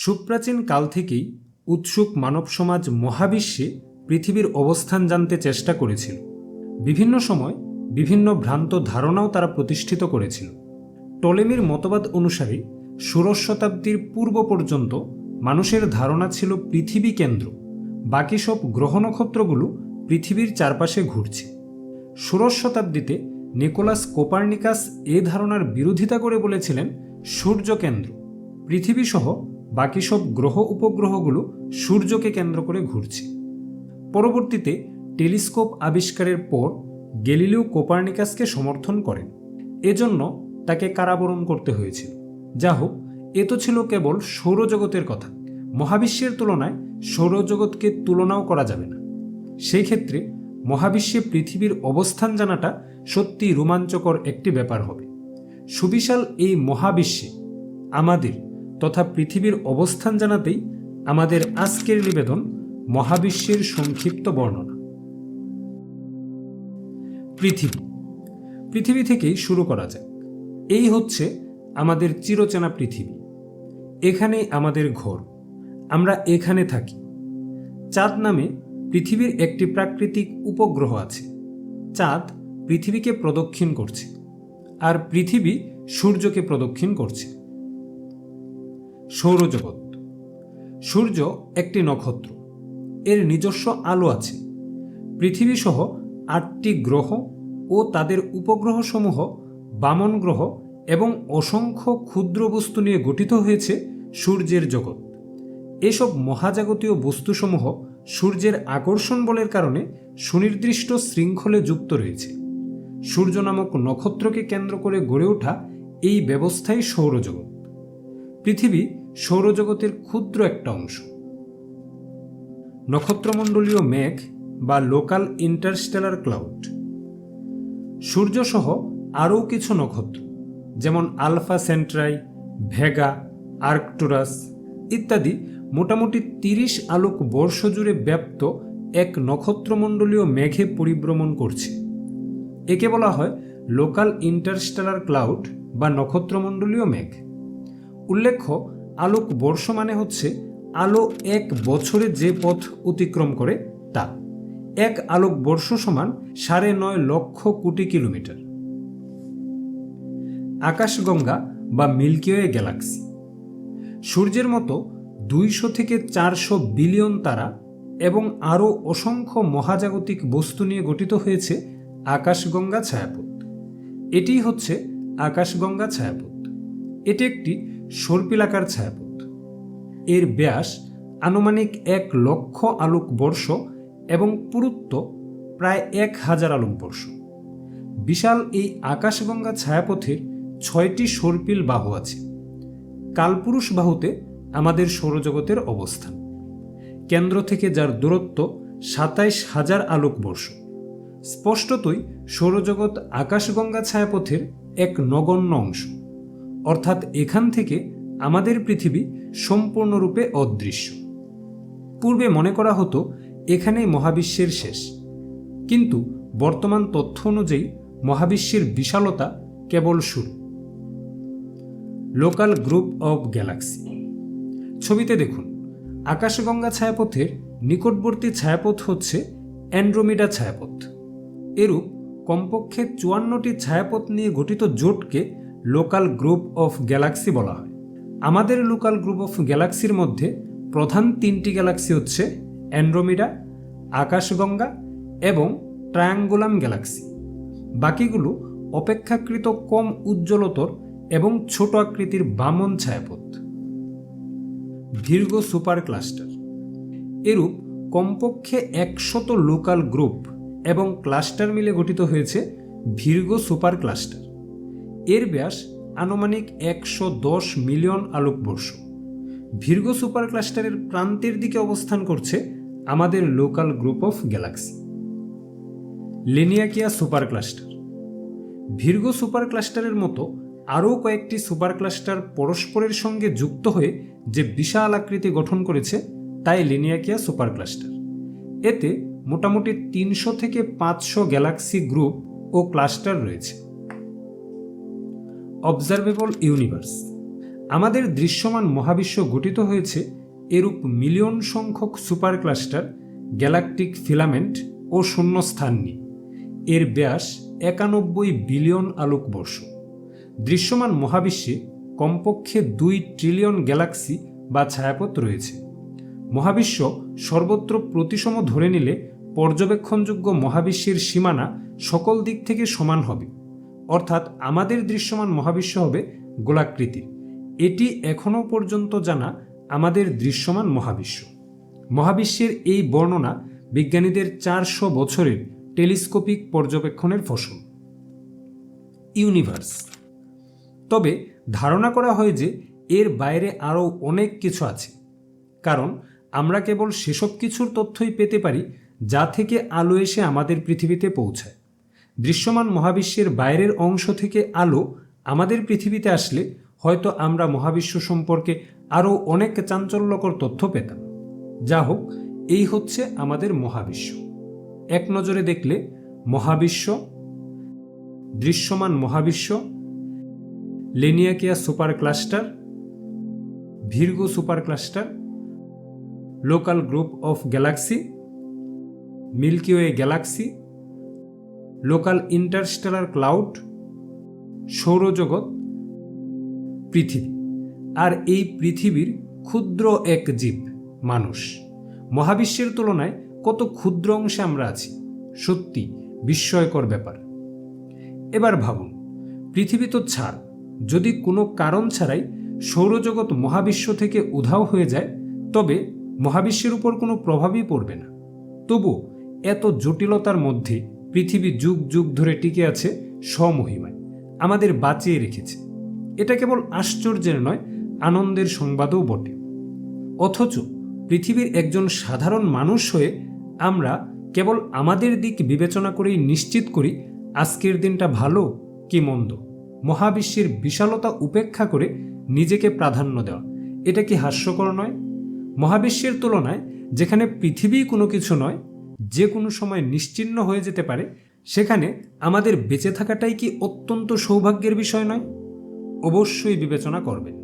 সুপ্রাচীন কাল থেকেই উৎসুক মানব সমাজ মহাবিশ্বে পৃথিবীর অবস্থান জানতে চেষ্টা করেছিল। বিভিন্ন সময় বিভিন্ন ভ্রান্ত ধারণাও তারা প্রতিষ্ঠিত করেছিল। টলেমির মতবাদ অনুসারে ষোড়শ শতাব্দীর পূর্ব পর্যন্ত মানুষের ধারণা ছিল পৃথিবী কেন্দ্র, বাকি সব গ্রহ নক্ষত্রগুলো পৃথিবীর চারপাশে ঘুরছে। ষোড়শ শতাব্দীতে নিকোলাস কোপার্নিকাস এ ধারণার বিরোধিতা করে বলেছিলেন সূর্য কেন্দ্র পৃথিবী সহ বাকি সব গ্রহ উপগ্রহগুলো সূর্যকে কেন্দ্র করে ঘুরছে। পরবর্তীতে টেলিস্কোপ আবিষ্কারের পর গেলিলিও কোপার্নিকাসকে সমর্থন করেন। এজন্য তাকে কারাবরণ করতে হয়েছিল। যা হোক, এ তো ছিল কেবল সৌরজগতের কথা। মহাবিশ্বের তুলনায় সৌরজগৎকে তুলনাও করা যাবে না। সেই ক্ষেত্রে মহাবিশ্বে পৃথিবীর অবস্থান জানাটা সত্যি রোমাঞ্চকর একটি ব্যাপার হবে। সুবিশাল এই মহাবিশ্বে আমাদের তথা পৃথিবীর অবস্থান জানাতেই আমাদের আজকের নিবেদন মহাবিশ্বের সংক্ষিপ্ত বর্ণনা। পৃথিবী। পৃথিবী থেকেই শুরু করা যাক। এই হচ্ছে আমাদের চিরচেনা পৃথিবী। এখানেই আমাদের ঘর। আমরা এখানে থাকি। চাঁদ নামে পৃথিবীর একটি প্রাকৃতিক উপগ্রহ আছে। চাঁদ পৃথিবীকে প্রদক্ষিণ করছে। আর পৃথিবী সূর্যকে প্রদক্ষিণ করছে। সৌরজগৎ। সূর্য একটি নক্ষত্র। এর নিজস্ব আলো আছে। পৃথিবী সহ আটটি গ্রহ ও তাদের উপগ্রহসমূহ বামন গ্রহ এবং অসংখ্য ক্ষুদ্র বস্তু নিয়ে গঠিত হয়েছে সূর্যের জগৎ। এসব মহাজাগতীয় বস্তুসমূহ সূর্যের আকর্ষণ বলের কারণে সুনির্দিষ্ট শৃঙ্খলে যুক্ত রয়েছে। সূর্য নামক নক্ষত্রকে কেন্দ্র করে গড়ে ওঠা এই ব্যবস্থাই সৌরজগৎ। পৃথিবী সৌরজগতের ক্ষুদ্র একটা অংশ। নক্ষত্রমণ্ডলীয় মেঘ বা লোকাল ইন্টারস্টেলার ক্লাউড। সূর্যসহ আরও কিছু নক্ষত্র, যেমন আলফা সেন্ট্রাই, ভেগা, আর্কটুরাস ইত্যাদি মোটামুটি তিরিশ আলোক বর্ষ জুড়ে ব্যাপ্ত এক নক্ষত্রমণ্ডলীয় মেঘে পরিভ্রমণ করছে। একে বলা হয় লোকাল ইন্টারস্টেলার ক্লাউড বা নক্ষত্রমণ্ডলীয় মেঘ। উল্লেখ্য আলোক বর্ষ মানে হচ্ছে আলো এক বছরে যে পথ অতিক্রম করে তা। এক আলোক বর্ষ সমান সাড়ে নয় লক্ষ কোটি কিলোমিটার। আকাশগঙ্গা বা মিল্কিওয়ে গ্যালাক্সি। সূর্যের মতো দুইশো থেকে চারশো বিলিয়ন তারা এবং আরও অসংখ্য মহাজাগতিক বস্তু নিয়ে গঠিত হয়েছে আকাশগঙ্গা ছায়াপথ। এটি হচ্ছে আকাশগঙ্গা ছায়াপথ। এটি একটি সর্পিলাকার ছায়াপথ। এর ব্যাস আনুমানিক এক লক্ষ আলোক বর্ষ এবং পুরুত্ব প্রায় এক হাজার আলোক বর্ষ। বিশাল এই আকাশগঙ্গা ছায়াপথের ছয়টি সর্পিল বাহু আছে। কালপুরুষ বাহুতে আমাদের সৌরজগতের অবস্থান। কেন্দ্র থেকে যার দূরত্ব সাতাইশ হাজার আলোক বর্ষ। স্পষ্টতই সৌরজগৎ আকাশগঙ্গা ছায়াপথের এক নগণ্য অংশ। অর্থাৎ এখান থেকে আমাদের পৃথিবী সম্পূর্ণরূপে অদৃশ্য। পূর্বে মনে করা হতো, এখানেই মহাবিশ্বের শেষ। কিন্তু বর্তমান তথ্য অনুযায়ী মহাবিশ্বের বিশালতা কেবল শুরু। Local group of galaxy. ছবিতে দেখুন, আকাশগঙ্গা ছায়াপথের নিকটবর্তী ছায়াপথ হচ্ছে অ্যান্ড্রোমিডা ছায়াপথ। এরূপ কমপক্ষে চুয়ান্নটি ছায়াপথ নিয়ে গঠিত জোটকে লোকাল গ্রুপ অফ গ্যালাক্সি বলা হয়। আমাদের লোকাল গ্রুপ অফ গ্যালাক্সির মধ্যে প্রধান তিনটি গ্যালাক্সি হচ্ছে অ্যান্ড্রোমিডা, আকাশগঙ্গা এবং ট্রায়াঙ্গুলাম গ্যালাক্সি। বাকিগুলো অপেক্ষাকৃত কম উজ্জ্বলতর এবং ছোট আকৃতির বামন ছায়াপথ। দীর্ঘ সুপার ক্লাস্টার। এরূপ কমপক্ষে একশত লোকাল গ্রুপ এবং ক্লাস্টার মিলে গঠিত হয়েছে ভির্গ সুপার ক্লাস্টার। এর ব্যাস আনুমানিক একশো দশ মিলিয়ন আলোকবর্ষ। ভির্গ সুপার ক্লাস্টারের প্রান্তের দিকে অবস্থান করছে আমাদের local group of galaxy. Laniakea super cluster. Virgo super ক্লাস্টারের মতো আরও কয়েকটি সুপার ক্লাস্টার পরস্পরের সঙ্গে যুক্ত হয়ে যে বিশাল আকৃতি গঠন করেছে, তাই লিনিয়াকিয়া সুপার ক্লাস্টার। এতে মোটামুটি তিনশো থেকে পাঁচশো গ্যালাক্সি গ্রুপ ও ক্লাস্টার রয়েছে। অবজারভেবল ইউনিভার্স আমাদের দৃশ্যমান মহাবিশ্ব গঠিত হয়েছে এরূপ মিলিয়ন সংখ্যক সুপার ক্লাস্টার গ্যালাকটিক ফিলামেন্ট ও শূন্যস্থান নিয়ে। এর ব্যাস একানব্বই বিলিয়ন আলোকবর্ষ। দৃশ্যমান মহাবিশ্বে কমপক্ষে দুই ট্রিলিয়ন গ্যালাক্সি বা ছায়াপথ রয়েছে। মহাবিশ্ব সর্বত্র প্রতিসম ধরে নিলে পর্যবেক্ষণযোগ্য মহাবিশ্বের সীমানা সকল দিক থেকে সমান হবে। অর্থাৎ আমাদের দৃশ্যমান মহাবিশ্ব হবে গোলাকৃতির এটি এখনও পর্যন্ত জানা আমাদের দৃশ্যমান মহাবিশ্ব। মহাবিশ্বের এই বর্ণনা বিজ্ঞানীদের চারশো বছরের টেলিস্কোপিক পর্যবেক্ষণের ফসল। ইউনিভার্স। তবে ধারণা করা হয় যে এর বাইরে আরও অনেক কিছু আছে। কারণ আমরা কেবল সেসব কিছুর তথ্যই পেতে পারি যা থেকে আলো এসে আমাদের পৃথিবীতে পৌঁছায়। দৃশ্যমান মহাবিশ্বের বাইরের অংশ থেকে আলো আমাদের পৃথিবীতে আসলে হয়তো আমরা মহাবিশ্ব সম্পর্কে আরও অনেক চাঞ্চল্যকর তথ্য পেতাম। যা হোক, এই হচ্ছে আমাদের মহাবিশ্ব। এক নজরে দেখলে মহাবিশ্ব, দৃশ্যমান মহাবিশ্ব, Laniakea super cluster, Virgo super cluster, local group of galaxy Milky Way galaxy local interstellar cloud, সৌরজগৎ, পৃথিবী। আর এই পৃথিবীর ক্ষুদ্র এক জীব, মানুষ। মহাবিশ্বের তুলনায় কত ক্ষুদ্র অংশে আমরা আছি, সত্যি বিস্ময়কর ব্যাপার। এবার ভাবুন, পৃথিবী তো ছাড়, যদি কোনো কারণ ছাড়াই সৌরজগৎ মহাবিশ্ব থেকে উধাও হয়ে যায়, তবে মহাবিশ্বের উপর কোনো প্রভাবই পড়বে না। তবু এত জটিলতার মধ্যে পৃথিবী যুগ যুগ ধরে টিকে আছে স্বমহিমায়, আমাদের বাঁচিয়ে রেখেছে। এটা কেবল আশ্চর্যের নয়, আনন্দের সংবাদও বটে। অথচ পৃথিবীর একজন সাধারণ মানুষ হয়ে আমরা কেবল আমাদের দিক বিবেচনা করেই নিশ্চিত করি আজকের দিনটা ভালো কি মন্দ। মহাবিশ্বের বিশালতা উপেক্ষা করে নিজেকে প্রাধান্য দেওয়া, এটা কি হাস্যকর নয়? মহাবিশ্বের তুলনায় যেখানে পৃথিবী কোনো কিছু নয় যে কোনো সময় নিশ্চিন্ন হয়ে যেতে পারে, সেখানে আমাদের বেঁচে থাকাটাই কি অত্যন্ত সৌভাগ্যের বিষয় নয়? অবশ্যই বিবেচনা করবেন।